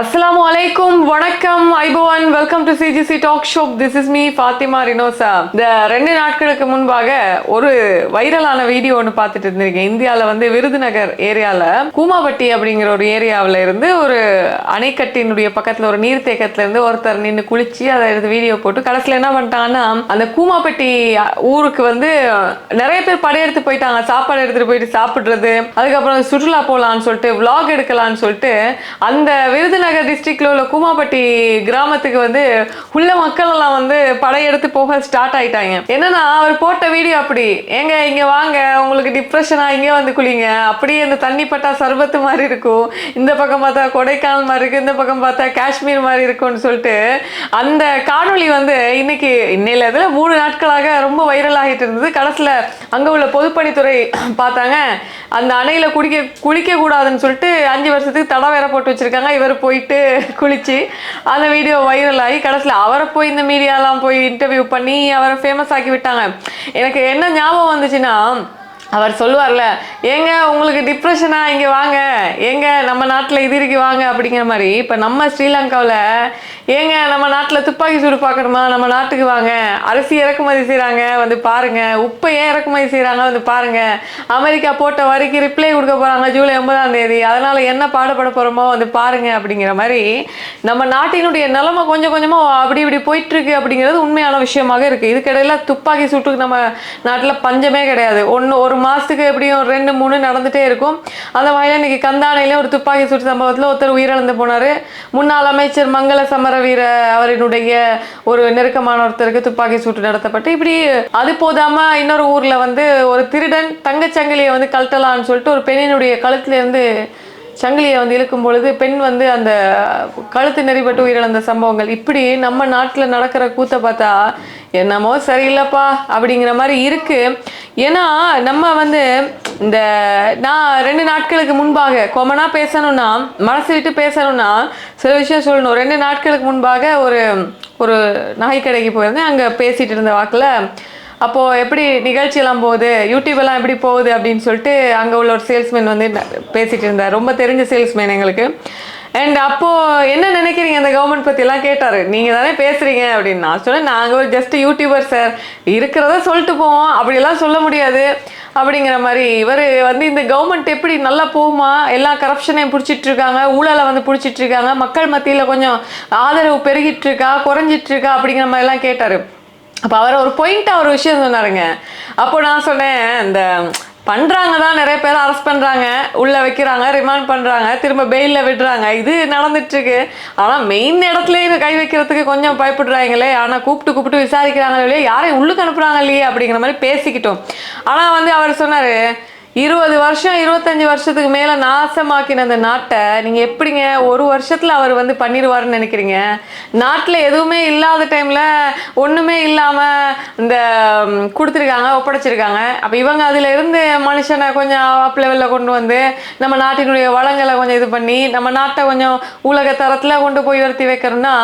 அஸ்லாம் அலைக்கும் வணக்கம் ஐபோவன் welcome to CGC talk show this is me Fathima Rinosa இந்த ரெண்டு நாட்களுக்கு முன்பாக ஒரு வைரலான வீடியோ ஒன்று பார்த்துட்டு இருந்திருக்கேன். இந்தியாவில் வந்து விருதுநகர் ஏரியாவில் கூமாபட்டி அப்படிங்கிற ஒரு ஏரியாவில் இருந்து ஒரு அணைக்கட்டினுடைய பக்கத்தில் ஒரு நீர்த்தேக்கத்துலேருந்து ஒருத்தர் நின்று குளிச்சு அதை எடுத்து வீடியோ போட்டு கடைசியில் என்ன பண்ணிட்டாங்கன்னா அந்த கூமாப்பட்டி ஊருக்கு வந்து நிறைய பேர் படையெடுத்து போயிட்டாங்க. சாப்பாடு எடுத்துகிட்டு போயிட்டு சாப்பிட்றது அதுக்கப்புறம் சுற்றுலா போகலான்னு சொல்லிட்டு விலாக் எடுக்கலான்னு சொல்லிட்டு அந்த விருதுநகர் டிஸ்ட்ரிக்ட்ல உள்ள கூமாப்பட்டி கிராமத்துக்கு வந்து உள்ள மக்கள் எல்லாம் வந்து படையெடுத்து போக ஸ்டார்ட் ஆயிட்டாங்க. என்னன்னா அவர் போட்ட வீடியோ அப்படி ஏங்க இங்க வாங்க உங்களுக்கு டிப்ரெஷனா இங்கே வந்து குளிங்க. அப்படியே இந்த தண்ணி பட்டா சர்பத்து மாதிரி இருக்கும். இந்த பக்கம் பார்த்தா கொடைக்கானல் மாதிரி இருக்கு இந்த பக்கம் பார்த்தா காஷ்மீர் மாதிரி இருக்கும்னு சொல்லிட்டு அந்த காணொளி வந்து இன்னைக்கு இன்னையில இதில் மூணு நாட்களாக ரொம்ப வைரல் ஆகிட்டு இருந்தது. கடைசியில் அங்க உள்ள பொதுப்பணித்துறை பார்த்தாங்க அந்த அணையில குடிக்க குளிக்க கூடாதுன்னு சொல்லிட்டு அஞ்சு வருஷத்துக்கு தடை வேற போட்டு வச்சிருக்காங்க. இவர் போய் போயிட்டு குளிச்சு அந்த வீடியோ வைரல் ஆகி கடைசியில் அவரை போய் இந்த மீடியாலாம் போய் இன்டர்வியூ பண்ணி அவரை ஃபேமஸ் ஆக்கி விட்டாங்க. எனக்கு என்ன ஞாபகம் வந்துச்சுன்னா அவர் சொல்லுவார்ல ஏங்க உங்களுக்கு டிப்ரெஷனா இங்கே வாங்க. ஏங்க நம்ம நாட்டில் இது இருக்கு வாங்க. அப்படிங்கிற மாதிரி இப்போ நம்ம ஸ்ரீலங்காவில் ஏங்க நம்ம நாட்டில் துப்பாக்கி சூடு பார்க்கணுமா? நம்ம நாட்டுக்கு வாங்க. அரிசி இறக்குமதி செய்கிறாங்க வந்து பாருங்கள் உப்பை ஏன் இறக்குமதி செய்கிறாங்க வந்து பாருங்கள் அமெரிக்கா போட்ட வரைக்கும் ரிப்ளை கொடுக்க போகிறாங்க ஜூலை ஒன்பதாம் தேதி. அதனால் என்ன பாடுபட போகிறோமோ வந்து பாருங்கள் அப்படிங்கிற மாதிரி நம்ம நாட்டினுடைய நிலமை கொஞ்சம் கொஞ்சமாக அப்படி இப்படி போயிட்டுருக்கு அப்படிங்கிறது உண்மையான விஷயமாக இருக்குது இதுக்கிடையில் துப்பாக்கி சூட்டுக்கு நம்ம நாட்டில் பஞ்சமே கிடையாது. ஒன்று ஒரு மாதத்துக்கு எப்படியும் ரெண்டு மூணு நடந்துகிட்டே இருக்கும். அந்த வகையில் இன்னைக்கு கந்தானையில ஒரு துப்பாக்கி சூட்டு சம்பவத்தில் ஒருத்தர் உயிரிழந்து போனார். முன்னாள் அமைச்சர் மங்கள சமரவீர அவரினுடைய ஒரு நெருக்கமான ஒருத்தருக்கு துப்பாக்கி சூட்டு நடத்தப்பட்டு இப்படி அது போதாம இன்னொரு ஊரில் வந்து ஒரு திருடன் தங்கச்சங்கிலியை வந்து கழட்டலான்னு சொல்லிட்டு ஒரு பெண்ணினுடைய கழுத்துல இருந்து சங்கிலியை வந்து இழுக்கும் பொழுது பெண் வந்து அந்த கழுத்து நெறிப்பட்டு உயிரிழந்த சம்பவங்கள். இப்படி நம்ம நாட்டில் நடக்கிற கூத்தை பார்த்தா என்னமோ சரியில்லைப்பா அப்படிங்கிற மாதிரி இருக்கு. ஏன்னா நம்ம வந்து இந்த நான் ரெண்டு நாட்களுக்கு முன்பாக கொமனா பேசணும்னா மனசு விட்டு பேசணும்னா சில விஷயம் சொல்லணும். ரெண்டு நாட்களுக்கு முன்பாக ஒரு ஒரு நகை கடைக்கு போயிருந்தேன். அங்கே பேசிட்டு இருந்த வாக்கில் அப்போது எப்படி நிகழ்ச்சியெல்லாம் போகுது? யூடியூபெல்லாம் எப்படி போகுது அப்படின்னு சொல்லிட்டு அங்கே உள்ள ஒரு சேல்ஸ்மேன் வந்து பேசிகிட்டு இருந்தார். ரொம்ப தெரிஞ்ச சேல்ஸ்மேன் எங்களுக்கு. அண்ட் அப்போது என்ன நினைக்கிறீங்க? அந்த கவர்மெண்ட் பற்றிலாம் கேட்டார். நீங்கள் தானே பேசுகிறீங்க அப்படின்னு. நான் சொன்னேன் நாங்கள் ஒரு ஜஸ்ட் யூடியூபர் சார் இருக்கிறத சொல்லிட்டு போவோம். அப்படியெல்லாம் சொல்ல முடியாது. அப்படிங்கிற மாதிரி இவர் வந்து இந்த கவர்மெண்ட் எப்படி நல்லா போகுமா? எல்லா கரப்ஷனையும் பிடிச்சிட்டு இருக்காங்க ஊழலை வந்து பிடிச்சிட்டு இருக்காங்க மக்கள் மத்தியில் கொஞ்சம் ஆதரவு பெருகிட்டு இருக்கா குறைஞ்சிட்டு இருக்கா அப்படிங்கிற மாதிரிலாம் கேட்டார். அப்போ அவர் ஒரு பாயிண்ட்டாக ஒரு விஷயம் சொன்னாருங்க. அப்போ நான் சொன்னேன் இந்த பண்ணுறாங்க தான் நிறைய பேர் அரெஸ்ட் பண்ணுறாங்க உள்ளே வைக்கிறாங்க ரிமாண்ட் பண்ணுறாங்க திரும்ப பெயிலில் விடுறாங்க. இது நடந்துட்டுருக்கு. ஆனால் மெயின் இடத்துல கை வைக்கிறதுக்கு கொஞ்சம் பயப்படுறாங்களே. ஆனால் கூப்பிட்டு கூப்பிட்டு விசாரிக்கிறாங்களே இல்லையே யாரையும் உள்ளுக்கு அனுப்புகிறாங்க இல்லையே அப்படிங்கிற மாதிரி பேசிக்கிட்டோம். ஆனால் வந்து அவர் சொன்னார் இருபது வருஷம் இருபத்தஞ்சு வருஷத்துக்கு மேலே நாசமாக்கின அந்த நாட்டை நீங்கள் எப்படிங்க ஒரு வருஷத்தில் அவர் வந்து பண்ணிடுவாருன்னு நினைக்கிறீங்க? நாட்டில் எதுவுமே இல்லாத டைமில் ஒன்றுமே இல்லாமல் இந்த கொடுத்துருக்காங்க ஒப்படைச்சிருக்காங்க. அப்போ இவங்க அதில் இருந்து மனுஷனை கொஞ்சம் அப் லெவலில் கொண்டு வந்து நம்ம நாட்டினுடைய வளங்களை கொஞ்சம் இது பண்ணி நம்ம நாட்டை கொஞ்சம் உலக தரத்தில் கொண்டு போய் உயர்த்தி வைக்கிறோம்னா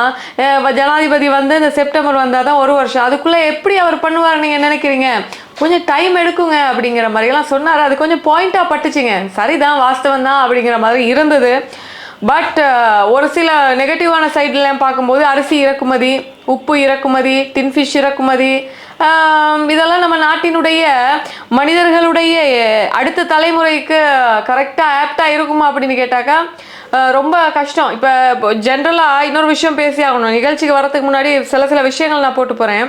ஜனாதிபதி வந்து இந்த செப்டம்பர் வந்தால் தான் ஒரு வருஷம். அதுக்குள்ளே எப்படி அவர் பண்ணுவார் நீங்கள் நினைக்கிறீங்க? கொஞ்சம் டைம் எடுக்குங்க அப்படிங்கிற மாதிரிலாம் சொன்னார். அது கொஞ்சம் பாயிண்டாக பட்டுச்சுங்க. சரிதான் வாஸ்தவம் தான் அப்படிங்கிற மாதிரி இருந்தது. பட் ஒரு சில நெகட்டிவான சைட்லாம் பார்க்கும்போது அரிசி இறக்குமதி உப்பு இறக்குமதி டின்ஃபிஷ் இறக்குமதி இதெல்லாம் நம்ம நாட்டினுடைய மனிதர்களுடைய அடுத்த தலைமுறைக்கு கரெக்டாக ஆப்டாக இருக்குமா அப்படின்னு கேட்டாக்கா ரொம்ப கஷ்டம். இப்போ ஜென்ரலாக இன்னொரு விஷயம் பேசி ஆகணும். நிகழ்ச்சிக்கு வரதுக்கு முன்னாடி சில சில விஷயங்கள் நான் போட்டு போகிறேன்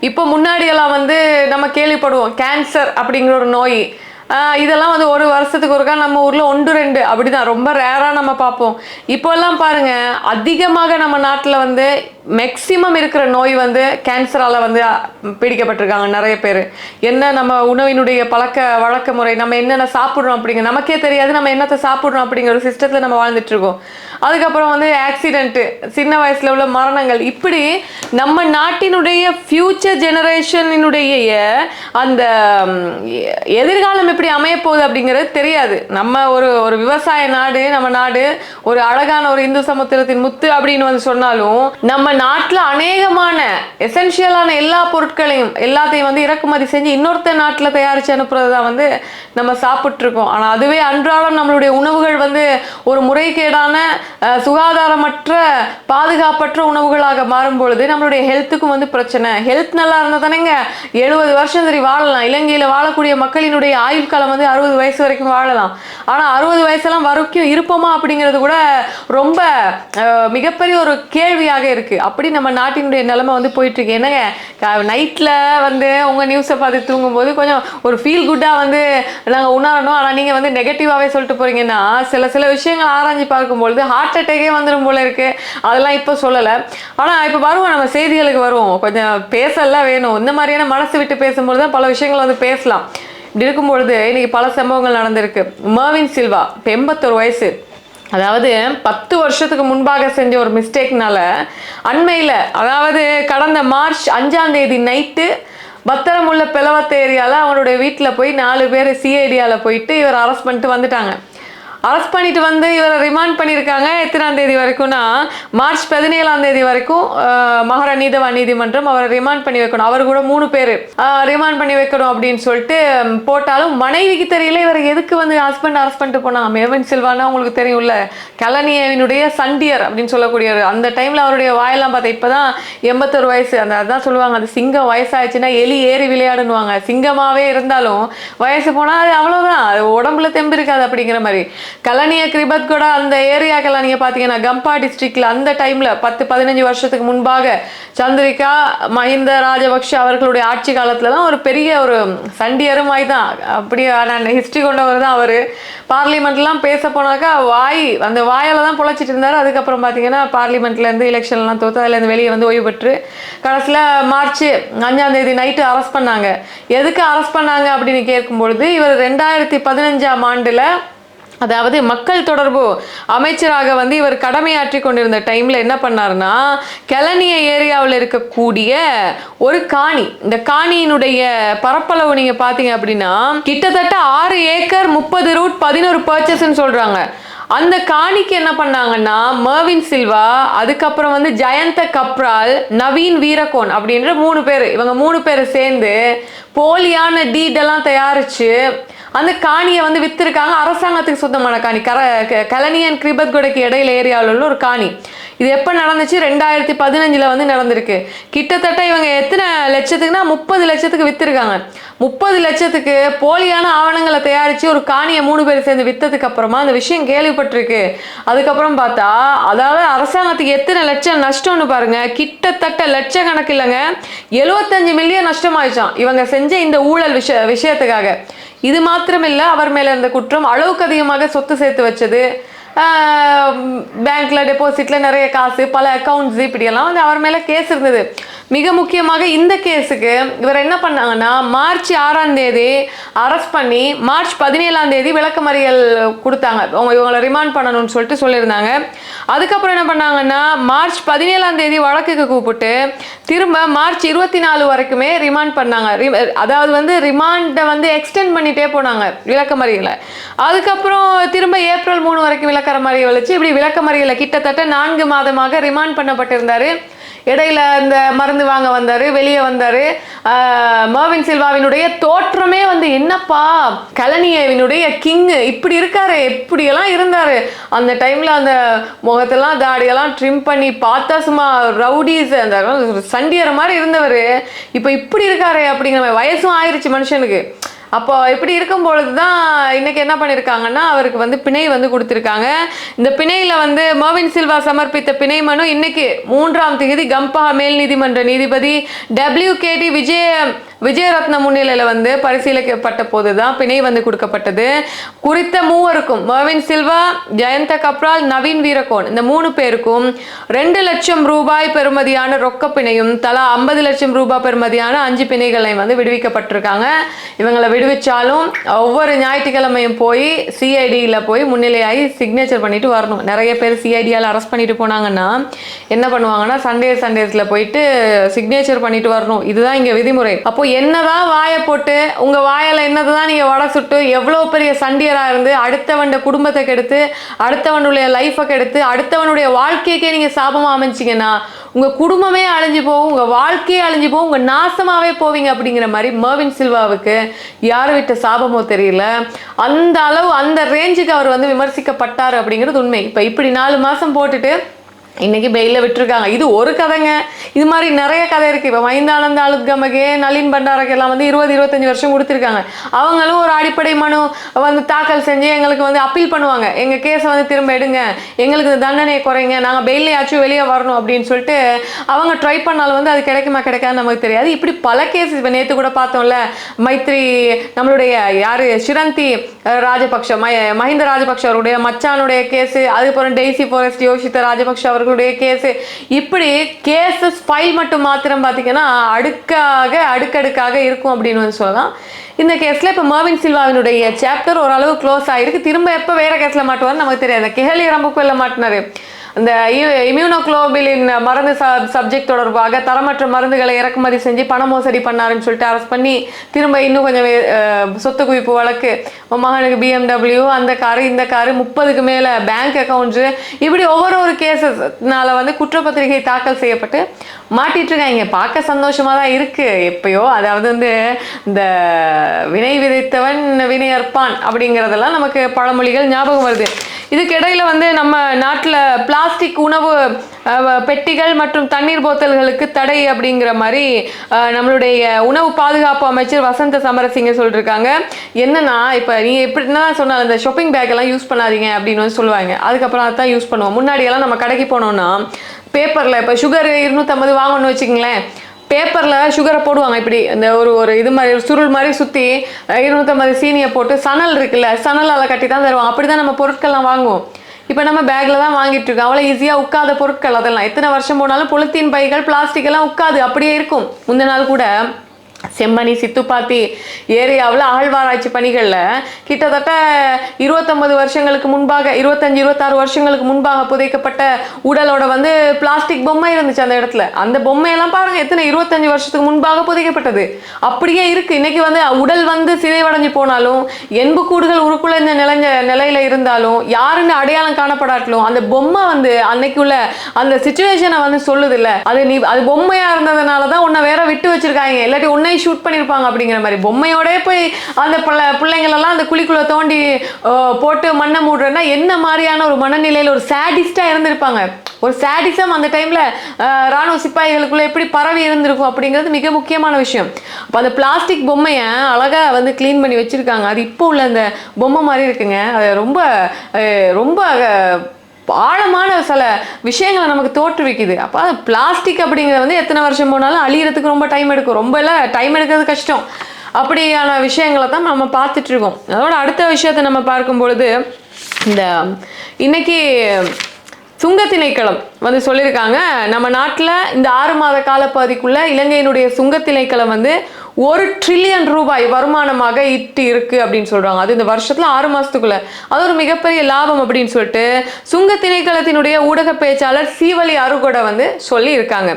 இப்போ முன்னாடியெல்லாம் வந்து நம்ம கேள்விப்படுவோம் கேன்சர் அப்படிங்கிற ஒரு நோய். இதெல்லாம் வந்து ஒரு வருஷத்துக்கு ஒருக்கா நம்ம ஊரில் ஒன்று ரெண்டு அப்படிதான். ரொம்ப ரேராக நம்ம பார்ப்போம். இப்போல்லாம் பாருங்க அதிகமாக நம்ம நாட்டில் வந்து மேக்சிமம் இருக்கிற நோய் வந்து கேன்சரால் வந்து பிடிக்கப்பட்டிருக்காங்க பீடிக்கப்பட்டிருக்காங்க நிறைய பேர். என்ன நம்ம உணவினுடைய பழக்க வழக்க முறை நம்ம என்னென்ன சாப்பிட்றோம் அப்படிங்க நமக்கே தெரியாது நம்ம என்னத்தை சாப்பிட்றோம் அப்படிங்கிற ஒரு சிஸ்டத்தில் நம்ம வாழ்ந்துட்டு இருக்கோம். அதுக்கப்புறம் வந்து ஆக்சிடென்ட்டு சின்ன வயசில் உள்ள மரணங்கள். இப்படி நம்ம நாட்டினுடைய ஃப்யூச்சர் ஜெனரேஷனினுடைய அந்த எ- எதிர்காலம் எப்படி அமையப்போகுது அப்படிங்கிறது தெரியாது. நம்ம ஒரு ஒரு விவசாய நாடு நம்ம நாடு ஒரு அழகான ஒரு இந்து சமுத்திரத்தின் முத்து அப்படின்னு வந்து சொன்னாலும் நம்ம நாட்டில் அநேகமான எசென்ஷியலான எல்லா பொருட்களையும் எல்லாத்தையும் வந்து இறக்குமதி செஞ்சு இன்னொருத்த நாட்டில் தயாரித்து அனுப்புறது தான் வந்து நம்ம சாப்பிட்ருக்கோம் ஆனால் அதுவே அன்றாடம் நம்மளுடைய உணவுகள் வந்து ஒரு முறைகேடான சுகாதாரமற்ற பாதுகாப்பற்ற உணவுகளாக மாறும் பொழுது நம்மளுடைய ஹெல்த்துக்கும் வந்து பிரச்சனை. ஹெல்த் நல்லா இருந்தால் தானேங்க? எழுபது வருஷம் சரி வாழலாம். இலங்கையில் வாழக்கூடிய மக்களினுடைய ஆயுள் காலம் வந்து அறுபது வயசு வரைக்கும் வாழலாம். ஆனால் அறுபது வயசெல்லாம் வரைக்கும் இருப்போமா அப்படிங்கிறது கூட ரொம்ப மிகப்பெரிய ஒரு கேள்வியாக இருக்குது அப்படி நம்ம நாட்டினுடைய நிலைமை வந்து போயிட்டு இருக்கு என்னங்க நைட்டில் வந்து உங்கள் நியூஸை பார்த்து தூங்கும்போது கொஞ்சம் ஒரு ஃபீல் குட்டாக வந்து நாங்கள் உணரணும். ஆனால் நீங்கள் வந்து நெகட்டிவாகவே சொல்லிட்டு போகிறீங்கன்னா சில சில விஷயங்கள் ஆராய்ச்சி பார்க்கும்பொழுது ஹார்ட் ஹார்ட் அட்டேக்கே வந்துடும் போல இருக்கு. அதெல்லாம் இப்போ சொல்லலை. ஆனால் இப்போ வருவோம். நம்ம செய்திகளுக்கு வருவோம். கொஞ்சம் பேசலாம் வேணும். இந்த மாதிரியான மனசு விட்டு பேசும்போது தான் பல விஷயங்கள் வந்து பேசலாம். இப்படி இருக்கும்பொழுது இன்னைக்கு பல சம்பவங்கள் நடந்திருக்கு. மர்வின் சில்வா இப்போ எண்பத்தொரு வயசு. அதாவது பத்து வருஷத்துக்கு முன்பாக செஞ்ச ஒரு மிஸ்டேக்னால அண்மையில் அதாவது கடந்த மார்ச் அஞ்சாம் தேதி நைட்டு பத்திரமுள்ள பிளவத்த ஏரியாவில் அவனுடைய வீட்டில் போய் நாலு பேர் சிஐடியாவில் போயிட்டு இவர் அரெஸ்ட் பண்ணிட்டு வந்துட்டாங்க. அரெஸ்ட் பண்ணிட்டு வந்து இவரை ரிமாண்ட் பண்ணியிருக்காங்க. எத்தனாம் தேதி வரைக்கும்னா மார்ச் பதினேழாம் தேதி வரைக்கும் மகாரா நீதவா நீதிமன்றம் அவரை ரிமாண்ட் பண்ணி வைக்கணும். அவர் கூட மூணு பேர். ரிமாண்ட் பண்ணி வைக்கணும் அப்படின்னு சொல்லிட்டு போட்டாலும் மனைவிக்கு தெரியல இவர் எதுக்கு வந்து ஹஸ்பண்ட் அரெஸ்ட் பண்ணிட்டு போனாங்க? மேவன் சில்வானா உங்களுக்கு தெரியும்ல. கலனியவினுடைய சண்டியர் அப்படின்னு சொல்லக்கூடிய அந்த டைம்ல அவருடைய வாயெல்லாம் பார்த்தா இப்பதான் எண்பத்தொரு வயசு. அந்த அதான் சொல்லுவாங்க அந்த சிங்கம் வயசாச்சுன்னா எலி ஏறி விளையாடுனுவாங்க சிங்கமாவே இருந்தாலும் வயசு போனால் அது அவ்வளோதான் அது உடம்புல தெம்பு இருக்காது அப்படிங்கிற மாதிரி. கலனிய கிரிபத் கூட அந்த ஏரியாக்கெல்லாம் நீங்கள் பார்த்தீங்கன்னா கம்பா டிஸ்ட்ரிக்டில் அந்த டைமில் பத்து பதினஞ்சு வருஷத்துக்கு முன்பாக சந்திரிகா மஹிந்த ராஜபக்ஷ அவர்களுடைய ஆட்சி காலத்துலலாம் ஒரு பெரிய ஒரு சண்டியருமாய் தான். அப்படியான ஹிஸ்ட்ரி கொண்டவர் தான் அவர். பார்லிமெண்ட்லாம் பேச போனாக்கா வாய் அந்த வாயால் தான் பொழைச்சிட்டு இருந்தார். அதுக்கப்புறம் பார்த்தீங்கன்னா பார்லிமெண்ட்லேருந்து எலெக்ஷன்லாம் தோத்து அதுலேருந்து வெளியே வந்து ஓய்வு பெற்று கடைசியில் மார்ச் அஞ்சாந்தேதி நைட்டு அரெஸ்ட் பண்ணாங்க. எதுக்கு அரெஸ்ட் பண்ணாங்க அப்படின்னு கேட்கும்பொழுது இவர் ரெண்டாயிரத்தி பதினஞ்சாம் ஆண்டில் அதாவது மக்கள் தொடர்பு அமைச்சராக வந்து இவர் கடமையாற்றி கொண்டிருந்த டைமில் என்ன பண்ணார்னா கெலனிய ஏரியாவில் இருக்கக்கூடிய ஒரு காணி இந்த காணியினுடைய பரப்பளவு நீங்கள் பார்த்தீங்க அப்படின்னா கிட்டத்தட்ட ஆறு ஏக்கர் முப்பது ரூட் பதினோரு பர்ச்சஸ்ன்னு சொல்கிறாங்க அந்த காணிக்கு என்ன பண்ணாங்கன்னா மர்வின் சில்வா அதுக்கப்புறம் வந்து ஜெயந்த கப்ரால் நவீன் வீரகோன் அப்படின்ற மூணு பேர் இவங்க மூணு பேர் சேர்ந்து போலியான டீடெல்லாம் தயாரித்து அந்த காணியை வந்து வித்திருக்காங்க. அரசாங்கத்துக்கு சொந்தமான காணி. கர க- கிரிபத் கிரிபத்குடைக்கு இடையில ஏரியாவில் உள்ள ஒரு காணி. இது எப்போ நடந்துச்சு? ரெண்டாயிரத்தி பதினஞ்சில் வந்து நடந்திருக்கு. கிட்டத்தட்ட இவங்க எத்தனை லட்சத்துக்குன்னா முப்பது லட்சத்துக்கு விற்றுருக்காங்க முப்பது லட்சத்துக்கு போலியான ஆவணங்களை தயாரித்து ஒரு காணியை மூணு பேர் சேர்ந்து விற்றதுக்கு அப்புறமா அந்த விஷயம் கேள்விப்பட்டிருக்கு. அதுக்கப்புறம் பார்த்தா அதாவது அரசாங்கத்துக்கு எத்தனை லட்சம் நஷ்டம்னு பாருங்க. கிட்டத்தட்ட லட்சக்கணக்கு இல்லைங்க எழுபத்தஞ்சு மில்லியன் நஷ்டமாயிடுச்சாம். இவங்க செஞ்ச இந்த ஊழல் விஷய விஷயத்துக்காக. இது மாத்திரமில்ல அவர் மேலே இருந்த குற்றம் அளவுக்கு அதிகமாக சொத்து சேர்த்து வச்சது. பேங்க்ல டெபாசிட்ல நிறைய காசு பல அக்கௌண்ட்ஸ் இப்படியெல்லாம் வந்து அவர் மேல கேஸ் இருந்தது. மிக முக்கியமாக இந்த கேஸுக்கு இவர் என்ன பண்ணாங்கன்னா மார்ச் ஆறாம் தேதி அரெஸ்ட் பண்ணி மார்ச் பதினேழாம் தேதி விளக்கமறியல் கொடுத்தாங்க. அவங்க இவங்களை ரிமாண்ட் பண்ணணும்னு சொல்லிட்டு சொல்லியிருந்தாங்க. அதுக்கப்புறம் என்ன பண்ணாங்கன்னா மார்ச் பதினேழாம் தேதி வழக்குக்கு கூப்பிட்டு திரும்ப மார்ச் இருபத்தி நாலு வரைக்குமே ரிமாண்ட் பண்ணாங்க. அதாவது வந்து ரிமாண்டை வந்து எக்ஸ்டெண்ட் பண்ணிட்டே போனாங்க விளக்கமறியலை அதுக்கப்புறம் திரும்ப ஏப்ரல் மூணு வரைக்கும் விளக்கமறியல் வச்சு இப்படி விளக்கமறியலை கிட்டத்தட்ட நான்கு மாதமாக ரிமாண்ட் பண்ணப்பட்டிருந்தாரு. இடையில இந்த மருந்து வாங்க வந்தாரு வெளியே வந்தாரு. மர்வின் சில்வாவினுடைய தோற்றமே வந்து என்னப்பா? கலனியவினுடைய கிங் இப்படி இருக்காரு இப்படியெல்லாம் இருந்தாரு. அந்த டைம்ல அந்த முகத்தெல்லாம் தாடியெல்லாம் ட்ரிம் பண்ணி பார்த்தா சும்மா ரவுடிஸ் அந்த சண்டியர் மாதிரி இருந்தவர். இப்போ இப்படி இருக்காரு அப்படிங்கிற மாதிரி வயசும் ஆயிருச்சு மனுஷனுக்கு. அப்போ இப்படி இருக்கும் பொழுது தான் இன்னைக்கு என்ன பண்ணியிருக்காங்கன்னா அவருக்கு வந்து பிணை வந்து கொடுத்துருக்காங்க. இந்த பிணையில் வந்து மோவின் சில்வா சமர்ப்பித்த பிணை மனு இன்னைக்கு மூன்றாம் தேதி கம்பா மேல் நீதிமன்ற நீதிபதி டபிள்யூ கேடி விஜய விஜயரத்ன முன்னிலையில் வந்து பரிசீலிக்கப்பட்ட போது தான் பிணை வந்து கொடுக்கப்பட்டது. குறித்த மூவருக்கும் மர்வின் சில்வா ஜெயந்த கப்ரால் நவீன் வீரகோன் இந்த மூணு பேருக்கும் ரெண்டு லட்சம் ரூபாய் பெறுமதியான ரொக்க பிணையும் தலா ஐம்பது லட்சம் ரூபாய் பெறுமதியான அஞ்சு பிணைகளையும் வந்து விடுவிக்கப்பட்டிருக்காங்க. இவங்களை விடுவிச்சாலும் ஒவ்வொரு ஞாயிற்றுக்கிழமையும் போய் சிஐடியில் போய் முன்னிலையாகி சிக்னேச்சர் பண்ணிட்டு வரணும். நிறைய பேர் சிஐடியால் அரெஸ்ட் பண்ணிட்டு போனாங்கன்னா என்ன பண்ணுவாங்கன்னா சண்டே சண்டேஸில் போயிட்டு சிக்னேச்சர் பண்ணிட்டு வரணும். இதுதான் இங்கே விதிமுறை. அப்போ என்னதான் வாயை போட்டு உங்க என்னது என்னதான் நீங்க வடை சுட்டு எவ்வளோ பெரிய சண்டியராக இருந்து அடுத்தவன் குடும்பத்தை கெடுத்து அடுத்தவனுடைய லைஃபை கெடுத்து அடுத்தவனுடைய வாழ்க்கைக்கே நீங்க சாபமாக அமைச்சிங்கன்னா உங்க குடும்பமே அழிஞ்சு போகும் உங்க வாழ்க்கையே அழிஞ்சு போகும் உங்க நாசமாவே போவீங்க அப்படிங்கிற மாதிரி மர்வின் சில்வாவுக்கு யார் விட்ட சாபமோ தெரியல. அந்த அளவு அந்த ரேஞ்சுக்கு அவர் வந்து விமர்சிக்கப்பட்டார் அப்படிங்கிறது உண்மை. இப்போ இப்படி நாலு மாதம் போட்டுட்டு இன்னைக்கு பெயிலில் விட்டுருக்காங்க. இது ஒரு கதைங்க. இது மாதிரி நிறைய கதை இருக்குது இப்போ மைந்தானந்த அலுத்கமகே நளின் பண்டாரக்கெல்லாம் வந்து இருபது இருபத்தஞ்சி வருஷம் கொடுத்துருக்காங்க. அவங்களும் ஒரு அடிப்படை மனு வந்து தாக்கல் செஞ்சு எங்களுக்கு வந்து அப்பீல் பண்ணுவாங்க. எங்கள் கேஸை வந்து திரும்ப எடுங்க. எங்களுக்கு இந்த தண்டனையை குறைங்க. நாங்கள் பெயிலையாச்சும் வெளியே வரணும் அப்படின்னு சொல்லிட்டு அவங்க ட்ரை பண்ணாலும் வந்து அது கிடைக்குமா கிடைக்காது நமக்கு தெரியாது. இப்படி பல கேஸ் இப்போ நேற்று கூட பார்த்தோம்ல. மைத்ரி நம்மளுடைய யார்? சிரந்தி ராஜபக்ஷ மஹிந்த ராஜபக்ஷ அவருடைய மச்சானுடைய கேஸு அதுக்கப்புறம் டெய்சி ஃபாரஸ்ட் யோசித்த ராஜபக்ஷ அவர்களுடைய கேஸு. இப்படி கேசஸ் ஃபைல் மட்டும் மாத்திரம் பார்த்தீங்கன்னா அடுக்காக அடுக்கடுக்காக இருக்கும் அப்படின்னு வந்து சொல்லலாம். இந்த கேஸில் இப்போ மர்வின் சில்வாவினுடைய சாப்டர் ஓரளவு க்ளோஸ் ஆகிருக்கு திரும்ப எப்போ வேற கேஸில் மாட்டுவார்னு நமக்கு தெரியாது. கெஹலி ரம்புக்குள்ள மாட்டினார். அந்த இம்யூனோக்ளோபிலின் மருந்து சப்ஜெக்ட் தொடர்பாக தரமற்ற மருந்துகளை இறக்குமதி செஞ்சு பண மோசடி பண்ணாருன்னு சொல்லிட்டு அரெஸ்ட் பண்ணி திரும்ப இன்னும் கொஞ்சம் சொத்து குவிப்பு வழக்கு. உன் மகனுக்கு பிஎம்டபிள்யூ அந்த காரு இந்த காரு முப்பதுக்கு மேலே பேங்க் அக்கௌண்ட்ஸு இப்படி ஒவ்வொரு ஒரு கேசஸ்னால வந்து குற்றப்பத்திரிகை தாக்கல் செய்யப்பட்டு மாட்டிட்டு இருக்காங்க பார்க்க சந்தோஷமா தான் இருக்கு. எப்பயோ அதாவது வந்து இந்த வினை விதைத்தவன் வினை அற்பான் அப்படிங்கிறதெல்லாம் நமக்கு பழமொழிகள் ஞாபகம் வருது. இதுக்கிடையில் வந்து நம்ம நாட்டில் பிளாஸ்டிக் உணவு பெட்டிகள் மற்றும் தண்ணீர் போத்தல்களுக்கு தடை அப்படிங்கிற மாதிரி நம்மளுடைய உணவு பாதுகாப்பு அமைச்சர் வசந்த சமரசிங்க சொல்லியிருக்காங்க என்னன்னா இப்போ நீங்கள் எப்படின்னா சொன்னால் இந்த ஷாப்பிங் பேக் எல்லாம் யூஸ் பண்ணாதீங்க அப்படின்னு வந்து சொல்லுவாங்க. அதுக்கப்புறம் அதான் யூஸ் பண்ணுவோம். முன்னாடியெல்லாம் நம்ம கடைக்கு போனோம்னா பேப்பரில் இப்போ சுகர் இருநூற்றம்பது வாங்கணும்னு வச்சுக்கங்களேன். பேப்பரில் சுகரை போடுவாங்க. இப்படி இந்த ஒரு ஒரு இது மாதிரி ஒரு சுருள் மாதிரி சுற்றி இருநூற்றம்பது சீனியை போட்டு சணல் இருக்குல்ல சணலால் கட்டி தான் தருவாங்க. அப்படி தான் நம்ம பொருட்கள்லாம் வாங்குவோம். இப்போ நம்ம பேக்கில் தான் வாங்கிட்டு இருக்கோம். அவ்வளோ ஈஸியாக உட்காத பொருட்கள் அதெல்லாம். எத்தனை வருஷம் போனாலும் பொலித்தீன் பைகள் பிளாஸ்டிக் எல்லாம் உட்காது அப்படியே இருக்கும். முந்தின நாள் கூட செம்மணி சித்துப்பாத்தி ஏரியாவில் அகழ்வாராய்ச்சி பணிகளில் கிட்டத்தட்ட இருபத்தொம்பது வருஷங்களுக்கு முன்பாக இருபத்தஞ்சி இருபத்தாறு வருஷங்களுக்கு முன்பாக புதைக்கப்பட்ட உடலோட வந்து பிளாஸ்டிக் பொம்மை இருந்துச்சு அந்த இடத்துல. அந்த பொம்மையெல்லாம் பாருங்க எத்தனை இருபத்தஞ்சி வருஷத்துக்கு முன்பாக புதைக்கப்பட்டது. அப்படியே இருக்கு. இன்னைக்கு வந்து உடல் வந்து சிதைவடைஞ்சு போனாலும் எண்பு கூடுகள் உருக்குலைஞ்ச நிலைஞ்ச நிலையில இருந்தாலும் யாருன்னு அடையாளம் காணப்படாட்டிலும் அந்த பொம்மை வந்து அன்னைக்குள்ள அந்த சுச்சுவேஷனை வந்து சொல்லுதில்ல அது நீ அது பொம்மையாக இருந்ததுனால தான் உன்னை வேற விட்டு வச்சிருக்காங்க. இல்லாட்டி உன்னை ஷூட் பண்ணியிருப்பாங்க அப்படிங்கிற மாதிரி. பொம்மையோடே போய் அந்த பிள்ளை பிள்ளைங்களெல்லாம் அந்த குழிக்குள்ளே தோண்டி போட்டு மண்ணை மூடுறேன்னா என்ன மாதிரியான ஒரு மனநிலையில் ஒரு சேடிஸ்டாக இருந்திருப்பாங்க. ஒரு சேடிசம் அந்த டைமில் ராணுவ சிப்பாய்களுக்குள்ளே எப்படி பரவி இருந்திருக்கும் அப்படிங்கிறது மிக முக்கியமான விஷயம். அப்போ அந்த பிளாஸ்டிக் பொம்மையை அழகாக வந்து க்ளீன் பண்ணி வச்சுருக்காங்க. அது இப்போ உள்ள அந்த பொம்மை மாதிரி இருக்குங்க. அது ரொம்ப ரொம்ப ஆழமான சில விஷயங்களை நமக்கு தோற்றுவிக்குது. அப்போ அது பிளாஸ்டிக் அப்படிங்கிறது வந்து எத்தனை வருஷம் போனாலும் அழியறதுக்கு ரொம்ப டைம் எடுக்கும். ரொம்ப இல்லை டைம் எடுக்கிறது கஷ்டம். அப்படியான விஷயங்களை தான் நம்ம பார்த்துட்ருக்கோம் அதோட அடுத்த விஷயத்தை நம்ம பார்க்கும் பொழுது இந்த இன்னைக்கு சுங்க திணைக்களம் வந்து சொல்லியிருக்காங்க. நம்ம நாட்டில் இந்த ஆறு மாத காலப்பகுதிக்குள்ளே இலங்கையினுடைய சுங்க திணைக்களம் வந்து ஒரு ட்ரில்லியன் ரூபாய் வருமானமாக இட்டு இருக்கு அப்படின்னு சொல்றாங்க. அது இந்த வருஷத்துல ஆறு மாசத்துக்குள்ள. அது ஒரு மிகப்பெரிய லாபம் அப்படின்னு சொல்லிட்டு சுங்க திணைக்களத்தினுடைய ஊடக பேச்சாளர் சீவலி அருகொட வந்து சொல்லி இருக்காங்க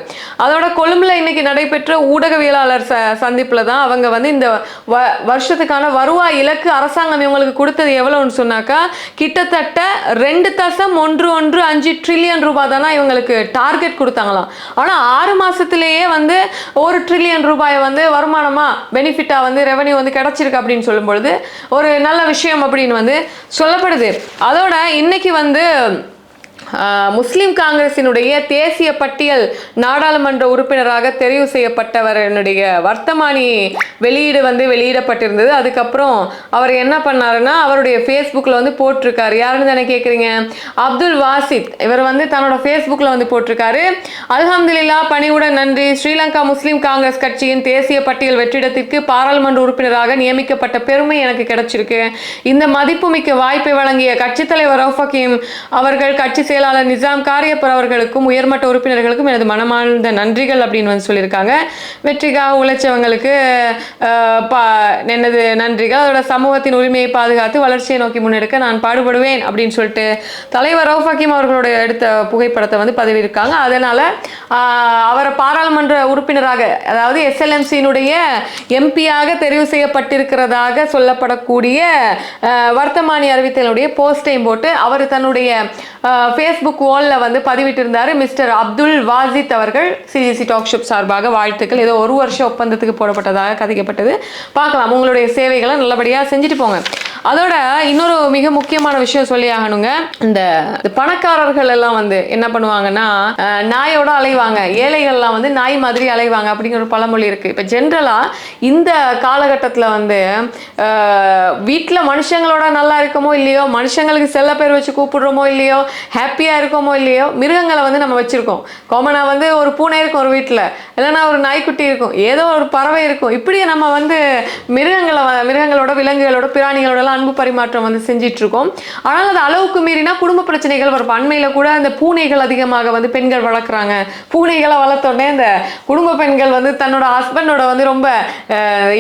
அதோட கொழும்புல இன்னைக்கு நடைபெற்ற ஊடகவியலாளர் ச சந்திப்பில் தான் அவங்க வந்து இந்த வ வருஷத்துக்கான வருவாய் இலக்கு அரசாங்கம் இவங்களுக்கு கொடுத்தது எவ்வளோன்னு சொன்னாக்கா கிட்டத்தட்ட ரெண்டு தசம் ஒன்று ஒன்று அஞ்சு ட்ரில்லியன் ரூபாய் தானே இவங்களுக்கு டார்கெட் கொடுத்தாங்களாம். ஆனால் ஆறு மாதத்துலேயே வந்து ஒரு ட்ரில்லியன் ரூபாயை வந்து வருமானம் பெனிஃபிட்டா வந்து ரெவன்யூ வந்து கிடச்சிருக்கு அப்படின்னு சொல்லும் பொழுது ஒரு நல்ல விஷயம் அப்படின்னு வந்து சொல்லப்படுது. அதோட இன்னைக்கு வந்து முஸ்லிம் காங்கிரசினுடைய தேசிய பட்டியல் நாடாளுமன்ற உறுப்பினராக தெரிவு செய்யப்பட்டவரனுடைய வர்த்தமானி வெளியீடு வந்து வெளியிடப்பட்டிருந்தது. அதுக்கப்புறம் அவர் என்ன பண்ணாருன்னா அவருடைய ஃபேஸ்புக்கில் வந்து போட்டிருக்காரு. யாருன்னு தானே கேட்குறீங்க அப்துல் வாசித். இவர் வந்து தன்னோட ஃபேஸ்புக்கில் வந்து போட்டிருக்காரு. அல்ஹம்துலில்லா பணிவுடன் நன்றி. ஸ்ரீலங்கா முஸ்லிம் காங்கிரஸ் கட்சியின் தேசிய பட்டியல் வெற்றிடத்திற்கு பாராளுமன்ற உறுப்பினராக நியமிக்கப்பட்ட பெருமை எனக்கு கிடைச்சிருக்கு. இந்த மதிப்புமிக்க வாய்ப்பை வழங்கிய கட்சித் தலைவர் ரவுஃபகீம் அவர்கள் கட்சி செயலாளர் நிசாம் காரியப்பர் அவர்களுக்கும் உயர்மட்ட உறுப்பினர்களுக்கும் எனது மனமார்ந்த நன்றிகள் அப்படின்னு வந்து சொல்லியிருக்காங்க. வெற்றிக்காக உழைச்சவங்களுக்கு என்னது எனது நன்றிகள். அதோட சமூகத்தின் உரிமையை பாதுகாத்து வளர்ச்சியை நோக்கி முன்னெடுக்க நான் பாடுபடுவேன் அப்படின்னு சொல்லிட்டு தலைவர் ரவுஃப் ஹக்கீம் அவர்களோட எடுத்த புகைப்படத்தை வந்து பதிவிருக்காங்க அதனால் அவரை பாராளுமன்ற உறுப்பினராக அதாவது எஸ்எல்எம்சியினுடைய எம்பியாக தெரிவு செய்யப்பட்டிருக்கிறதாக சொல்லப்படக்கூடிய வர்த்தமானி அறிவித்தலுடைய போஸ்டையும் போட்டு அவர் தன்னுடைய ஃபேஸ்புக் வாலில் வந்து பதிவிட்டிருந்தார் மிஸ்டர் அப்துல் வாசித் அவர்கள் சிஎஸ்சி டாக் ஷாப் சார்பாக வாழ்த்துக்கள். ஏதோ ஒரு வருஷம் ஒப்பந்தத்துக்கு போடப்பட்டதாக கதைக்கப்பட்டது. பார்க்கலாம். உங்களுடைய சேவைகளை நல்லபடியாக செஞ்சுட்டு போங்க. அதோட இன்னொரு மிக முக்கியமான விஷயம் சொல்லி ஆகணுங்க. இந்த பணக்காரர்கள் எல்லாம் வந்து என்ன பண்ணுவாங்கன்னா நாயோட அலைவாங்க. ஏழைகள்லாம் வந்து நாய் மாதிரி அலைவாங்க அப்படிங்கிற ஒரு பழமொழி இருக்கு. இப்போ ஜென்ரலா இந்த காலகட்டத்தில் வந்து வீட்டில் மனுஷங்களோட நல்லா இருக்கமோ இல்லையோ மனுஷங்களுக்கு செல்ல பேர் வச்சு கூப்பிடுறோமோ இல்லையோ ஹாப்பியாக இருக்கோமோ இல்லையோ மிருகங்களை வந்து நம்ம வச்சிருக்கோம். காமனாக வந்து ஒரு பூனை இருக்கும் ஒரு வீட்டில் இல்லைன்னா ஒரு நாய்க்குட்டி இருக்கும். ஏதோ ஒரு பறவை இருக்கும். இப்படியே நம்ம வந்து மிருகங்களை வ- மிருகங்களோட விலங்குகளோட பிராணிகளோட அன்பு பரிமாற்றம் வந்து செஞ்சிட்டு இருக்கோம் ஆனால் அது அளவுக்கு மீறினா குடும்ப பிரச்சனைகள் வரும். அண்மையில் கூட அந்த பூனைகள் அதிகமாக வந்து பெண்கள் வளர்க்குறாங்க. பூனைகளை வளர்த்தோடனே இந்த குடும்ப பெண்கள் வந்து தன்னோட ஹஸ்பண்டோட வந்து ரொம்ப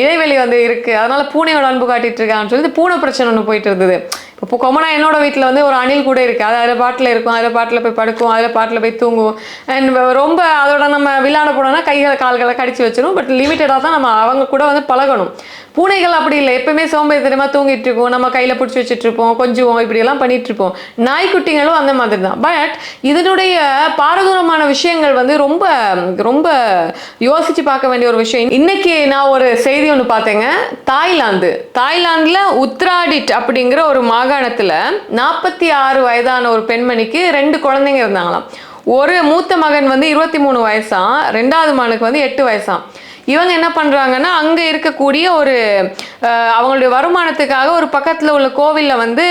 இடைவெளி வந்து இருக்கு. அதனால பூனையோட அன்பு காட்டிட்டு இருக்காங்கன்னு சொல்லி பூனை பிரச்சனை ஒன்று போயிட்டு இருந்தது இப்போ கொமனா என்னோட வீட்டில் வந்து ஒரு அணில் கூட இருக்குது அது அதில் பாட்டில் இருக்கும். அதில் பாட்டில் போய் படுக்கும். அதில் பாட்டில் போய் தூங்கும் அண்ட் ரொம்ப அதோட நம்ம விளையாட போனோம்னா கைகளை கால்களை கடிச்சு வச்சிடும் பட் லிமிட்டடாக தான் நம்ம அவங்க கூட வந்து பழகணும். பூனைகள் அப்படி இல்லை. எப்பவுமே சோம்பேறித்தனமாக தூங்கிட்டு இருப்போம். நம்ம கையில் பிடிச்சி வச்சுட்டு இருப்போம். கொஞ்சுவோம் இப்படியெல்லாம் பண்ணிட்டு இருப்போம். நாய்க்குட்டிங்களும் அந்த மாதிரி தான். பட் இதனுடைய பாரதூரமான விஷயங்கள் வந்து ரொம்ப ரொம்ப யோசிச்சு பார்க்க வேண்டிய ஒரு விஷயம். இன்னைக்கு நான் ஒரு செய்தி ஒன்று பார்த்தேங்க. தாய்லாந்து. தாய்லாந்தில் உத்ராடிட் அப்படிங்கிற ஒரு மாகாணத்தில் நாற்பத்தி ஆறு வயதான ஒரு பெண்மணிக்கு ரெண்டு குழந்தைங்க இருந்தாங்களாம். ஒரு மூத்த மகன் வந்து இருபத்தி மூணு வயசாம். ரெண்டாவது மகனுக்கு வந்து எட்டு வயசாம். இவங்க என்ன பண்ணுறாங்கன்னா அங்கே இருக்கக்கூடிய ஒரு அவங்களுடைய வருமானத்துக்காக ஒரு பக்கத்தில் உள்ள கோவிலில் வந்து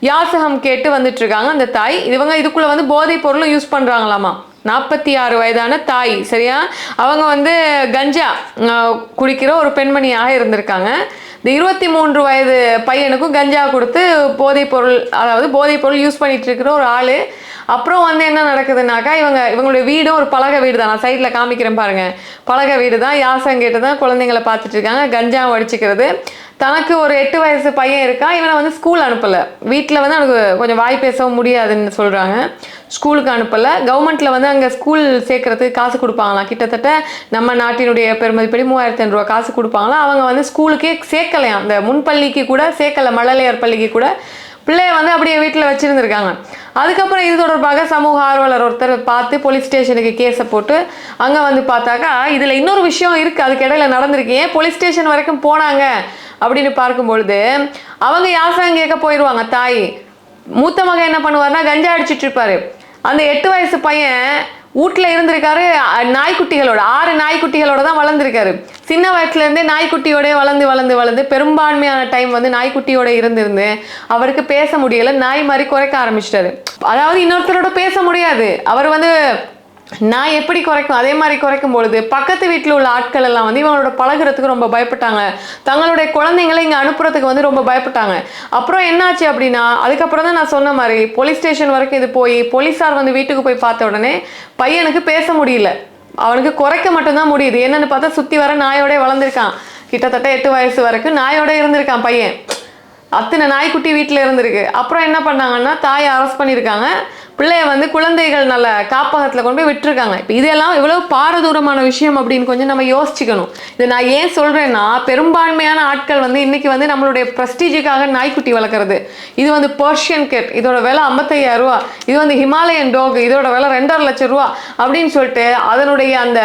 யாசகம் கேட்டு வந்துட்டுருக்காங்க அந்த தாய் இவங்க இதுக்குள்ளே வந்து போதைப் பொருளும் யூஸ் பண்ணுறாங்களாமா நாற்பத்தி ஆறு வயதான தாய் சரியா? அவங்க வந்து கஞ்சா குடிக்கிற ஒரு பெண்மணியாக இருந்திருக்காங்க. இந்த இருபத்தி மூன்று வயது பையனுக்கும் கஞ்சா கொடுத்து போதைப் பொருள் அதாவது போதைப் பொருள் யூஸ் பண்ணிட்டு இருக்கிற ஒரு ஆள். அப்புறம் வந்து என்ன நடக்குதுனாக்கா இவங்க இவங்களுடைய வீடும் ஒரு பழக வீடு தான் நான் சைடில் காமிக்கிறேன் பாருங்க. பழக வீடு தான் யாசம் கேட்டு தான் குழந்தைங்களை பார்த்துட்டு இருக்காங்க. கஞ்சாவை அடிச்சுக்கிறது. தனக்கு ஒரு எட்டு வயசு பையன் இருக்கான். இவனை வந்து ஸ்கூல் அனுப்பலை. வீட்டில் வந்து அவனுக்கு கொஞ்சம் வாய் பேசவும் முடியாதுன்னு சொல்கிறாங்க ஸ்கூலுக்கு அனுப்பலை. கவர்மெண்ட்டில் வந்து அங்கே ஸ்கூல் சேர்க்கறதுக்கு காசு கொடுப்பாங்களாம். கிட்டத்தட்ட நம்ம நாட்டினுடைய பெருமதிப்படி மூவாயிரத்தி ஐநூறுரூவா காசு கொடுப்பாங்களாம். அவங்க வந்து ஸ்கூலுக்கே சேர்க்கலையாம். அந்த முன்பள்ளிக்கு கூட சேர்க்கலை. மழலையர் பள்ளிக்கு கூட பிள்ளைய வந்து அப்படியே வீட்டில் வச்சுருந்துருக்காங்க. அதுக்கப்புறம் இது தொடர்பாக சமூக ஆர்வலர் ஒருத்தர் பார்த்து போலீஸ் ஸ்டேஷனுக்கு கேஸை போட்டு அங்கே வந்து பார்த்தாக்கா இதில் இன்னொரு விஷயம் இருக்குது அதுக்கு இடையில நடந்திருக்கு. ஏன் போலீஸ் ஸ்டேஷன் வரைக்கும் போனாங்க? அப்படின்னு பார்க்கும்பொழுது அவங்க யாசகம் கேட்க போயிடுவாங்க தாய்? மூத்த மகன் என்ன பண்ணுவார்னா கஞ்சா அடிச்சிட்டு இருப்பாரு. அந்த எட்டு வயசு பையன் வீட்டில் இருந்திருக்காரு நாய்க்குட்டிகளோட ஆறு நாய்க்குட்டிகளோட தான் வளர்ந்துருக்காரு. சின்ன வயசுலேருந்தே நாய்க்குட்டியோடய வளர்ந்து வளர்ந்து வளர்ந்து பெரும்பான்மையான டைம் வந்து நாய்க்குட்டியோட இருந்திருந்து அவருக்கு பேச முடியலை நாய் மாதிரி குறைக்க ஆரம்பிச்சிட்டாரு. அதாவது இன்னொருத்தரோட பேச முடியாது. அவர் வந்து நான் எப்படி குறைக்கும்? அதே மாதிரி குறைக்கும் பொழுது பக்கத்து வீட்டில் உள்ள ஆட்கள் எல்லாம் வந்து இவங்களோட பழகுறதுக்கு ரொம்ப பயப்பட்டாங்க. தங்களுடைய குழந்தைங்களை இங்கே அனுப்புறதுக்கு வந்து ரொம்ப பயப்பட்டாங்க. அப்புறம் என்னாச்சு அப்படின்னா அதுக்கப்புறம் தான் நான் சொன்ன மாதிரி போலீஸ் ஸ்டேஷன் வரைக்கும் இது போய் போலீஸார் வந்து வீட்டுக்கு போய் பார்த்த உடனே பையனுக்கு பேச முடியல. அவனுக்கு குறைக்க மட்டும்தான் முடியுது. என்னன்னு பார்த்தா சுற்றி வர நாயோடய வளர்ந்துருக்கான். கிட்டத்தட்ட எட்டு வயசு வரைக்கும் நாயோட இருந்திருக்கான் பையன். அத்தனை நாய்க்குட்டி வீட்டில் இருந்திருக்கு. அப்புறம் என்ன பண்ணாங்கன்னா தாயை அரெஸ்ட் பண்ணியிருக்காங்க. பிள்ளைய வந்து குழந்தைகள் நல்ல காப்பகத்தில் கொண்டு போய் விட்டுருக்காங்க. இப்போ இதெல்லாம் எவ்வளோ பாரதூரமான விஷயம் அப்படின்னு கொஞ்சம் நம்ம யோசிச்சுக்கணும். இது நான் ஏன் சொல்கிறேன்னா பெரும்பான்மையான ஆட்கள் வந்து இன்றைக்கி வந்து நம்மளுடைய ப்ரெஸ்டீஜுக்காக நாய்க்குட்டி வளர்க்குறது. இது வந்து பர்ஷியன் கெட் இதோட விலை ஐம்பத்தையாயிரம் ரூபா. இது வந்து ஹிமாலயன் டாக் இதோட விலை ரெண்டரை லட்சம் ரூபா அப்படின்னு சொல்லிட்டு அதனுடைய அந்த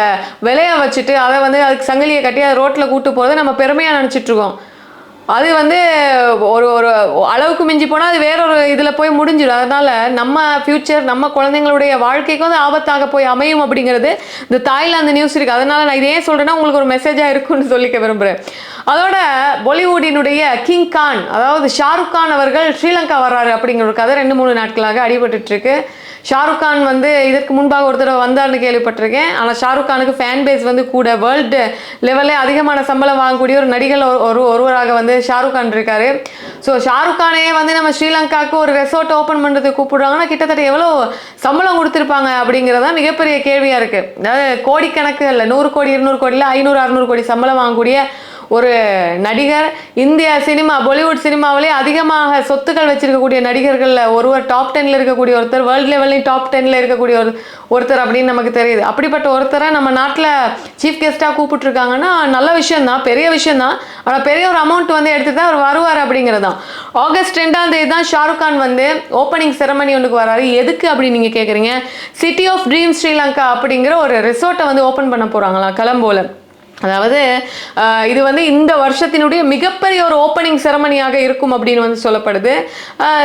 விலையை வச்சுட்டு அதை வந்து அதுக்கு சங்கிலியை கட்டி அதை ரோட்டில் கூட்டு போகிறத நம்ம பெருமையாக நினச்சிட்ருக்கோம் அது வந்து ஒரு ஒரு அளவுக்கு மிஞ்சி போனால் அது வேறொரு இதில் போய் முடிஞ்சிடும். அதனால நம்ம ஃப்யூச்சர் நம்ம குழந்தைங்களுடைய வாழ்க்கைக்கு வந்து ஆபத்தாக போய் அமையும் அப்படிங்கிறது இந்த தாய்லாந்து நியூஸ் இருக்குது அதனால நான் இதே சொல்கிறேன்னா உங்களுக்கு ஒரு மெசேஜாக இருக்கும்னு சொல்லிக்க விரும்புகிறேன் அதோட பாலிவுட்டினுடைய கிங் கான் அதாவது ஷாருக் கான் அவர்கள் ஸ்ரீலங்கா வர்றாரு அப்படிங்கிற ஒரு கதை ரெண்டு மூணு நாட்களாக அடிபட்டுருக்கு ஷாருக் கான் வந்து இதற்கு முன்பாக ஒரு தடவை வந்தார்னு கேள்விப்பட்டிருக்கேன். ஆனால் ஷாருக் கானுக்கு ஃபேன் பேஸ் வந்து கூட வேர்ல்டு லெவலில் அதிகமான சம்பளம் வாங்கக்கூடிய ஒரு நடிகர் ஒரு- ஒரு ஒருவராக வந்து ஷாருக் கான் இருக்காரு. ஸோ ஷாருக் கானே வந்து நம்ம ஸ்ரீலங்காவுக்கு ஒரு ரெசார்ட் ஓப்பன் பண்ணுறதுக்கு கூப்பிடுறாங்கன்னா கிட்டத்தட்ட எவ்வளோ சம்பளம் கொடுத்துருப்பாங்க அப்படிங்கிறதா மிகப்பெரிய கேள்வியாக இருக்குது அதாவது கோடிக்கணக்கு இல்லை நூறு கோடி இருநூறு கோடியில் ஐநூறு அறுநூறு கோடி சம்பளம் வாங்கக்கூடிய ஒரு நடிகர் இந்திய சினிமா பாலிவுட் சினிமாவிலே அதிகமாக சொத்துக்கள் வச்சிருக்கக்கூடிய நடிகர்களில் ஒருவர் டாப் டென்ல இருக்கக்கூடிய ஒருத்தர் வேர்ல்டு லெவல்லையும் டாப் டென்ல இருக்கக்கூடிய ஒரு ஒருத்தர் அப்படின்னு நமக்கு தெரியுது. அப்படிப்பட்ட ஒருத்தரை நம்ம நாட்டில் சீஃப் கெஸ்ட்டாக கூப்பிட்டுருக்காங்கன்னா நல்ல விஷயம் தான் பெரிய விஷயம் தான் ஆனால் பெரிய ஒரு அமௌண்ட் வந்து எடுத்துட்டு தான் அவர் வருவார் அப்படிங்கிறது தான் ஆகஸ்ட் ரெண்டாம் தேதி தான் ஷாருக் கான் வந்து ஓப்பனிங் செரமனி ஒன்றுக்கு வராரு. எதுக்கு அப்படின்னு நீங்கள் கேட்குறீங்க சிட்டி ஆஃப் ட்ரீம் ஸ்ரீலங்கா அப்படிங்கிற ஒரு ரிசார்ட்டை வந்து ஓப்பன் பண்ண போகிறாங்களா கலம்போவில் அதாவது இது வந்து இந்த வருஷத்தினுடைய மிகப்பெரிய ஒரு ஓப்பனிங் செரமனியாக இருக்கும் அப்படின்னு வந்து சொல்லப்படுது.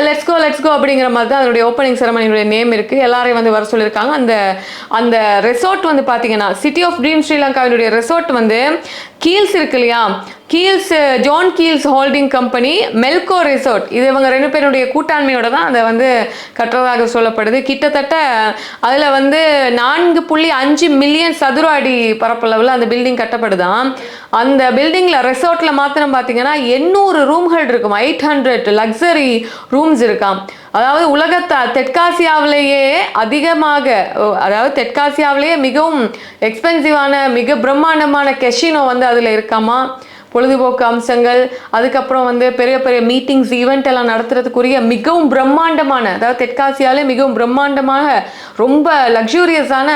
லெட்ஸ் கோ லெட்ஸ் கோ அப்படிங்கிற மாதிரி தான் அதனுடைய ஓப்பனிங் செரமனியுடைய நேம் இருக்குது எல்லாரையும் வந்து வர சொல்லியிருக்காங்க. அந்த அந்த ரெசார்ட் வந்து பார்த்தீங்கன்னா சிட்டி ஆஃப் ட்ரீம் ஸ்ரீலங்காவினுடைய ரெசார்ட் வந்து கீல்ஸ் இருக்கு இல்லையா? Keells John Keells holding company Melco resort இது இவங்க ரெண்டு பேருடைய கூட்டாண்மையோட தான் அதை வந்து கட்டுறதாக சொல்லப்படுது. கிட்டத்தட்ட அதில் வந்து நான்கு புள்ளி அஞ்சு மில்லியன் சதுர அடி பரப்பளவில் அந்த பில்டிங் கட்டப்படுதான். அந்த பில்டிங்கில் ரெசார்ட்டில் மாத்திரம் பார்த்தீங்கன்னா எண்ணூறு ரூம்கள் இருக்கும். எயிட் ஹண்ட்ரட் லக்ஸரி ரூம்ஸ் இருக்காம். அதாவது உலகத்த தெற்காசியாவிலேயே அதிகமாக ஓ, அதாவது தெற்காசியாவிலேயே மிகவும் எக்ஸ்பென்சிவான மிக பிரம்மாண்டமான கெஷினோ வந்து அதில் இருக்காமா? பொழுதுபோக்கு அம்சங்கள் அதுக்கப்புறம் வந்து பெரிய பெரிய மீட்டிங்ஸ் ஈவெண்ட் எல்லாம் நடத்துறதுக்குரிய மிகவும் பிரம்மாண்டமான அதாவது தெற்காசியாலே மிகவும் பிரம்மாண்டமாக ரொம்ப லக்ஸூரியஸான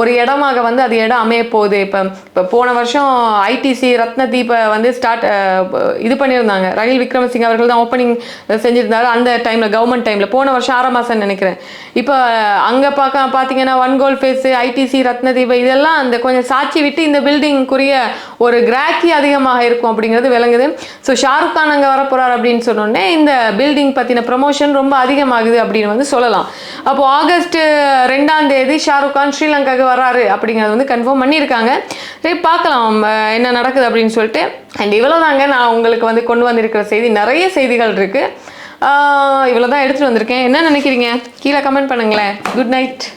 ஒரு இடமாக வந்து அது இடம் அமைய போகுது. இப்போ இப்போ போன வருஷம் ஐடிசி ரத்ன தீபை வந்து ஸ்டார்ட் இது பண்ணியிருந்தாங்க. ரணில் விக்ரமசிங்க அவர்கள் தான் ஓப்பனிங் செஞ்சிருந்தாரு அந்த டைமில் கவர்மெண்ட் டைமில் போன வருஷம் ஆறாம் மாதம் நினைக்கிறேன். இப்போ அங்கே பார்க்க பார்த்தீங்கன்னா one Galle ITC ITC Ratnadipa இதெல்லாம் அந்த கொஞ்சம் சாட்சி விட்டு இந்த பில்டிங்குரிய ஒரு கிராக்கி அதிகமாக இருக்கும் அப்படிங்கிறது விளங்குது. ஸோ ஷாருக் கான் அங்கே வரப்போறார் அப்படின்னு சொன்னோடனே இந்த பில்டிங் பற்றின ப்ரொமோஷன் ரொம்ப அதிகமாகுது அப்படின்னு வந்து சொல்லலாம். அப்போ ஆகஸ்ட் ரெண்டாம் தேதி ஷாருக் கான் ஸ்ரீலங்காவுக்கு வராரு அப்படிங்கிறது வந்து கன்ஃபார்ம் பண்ணியிருக்காங்க. சரி பார்க்கலாம் என்ன நடக்குது அப்படின்னு சொல்லிட்டு. அண்ட் இவ்வளோதாங்க நான் உங்களுக்கு வந்து கொண்டு வந்திருக்கிற செய்தி. நிறைய செய்திகள் இருக்குது இவ்வளோ தான் எடுத்துகிட்டு வந்திருக்கேன். என்ன நினைக்கிறீங்க? கீழே கமெண்ட் பண்ணுங்களேன். Good night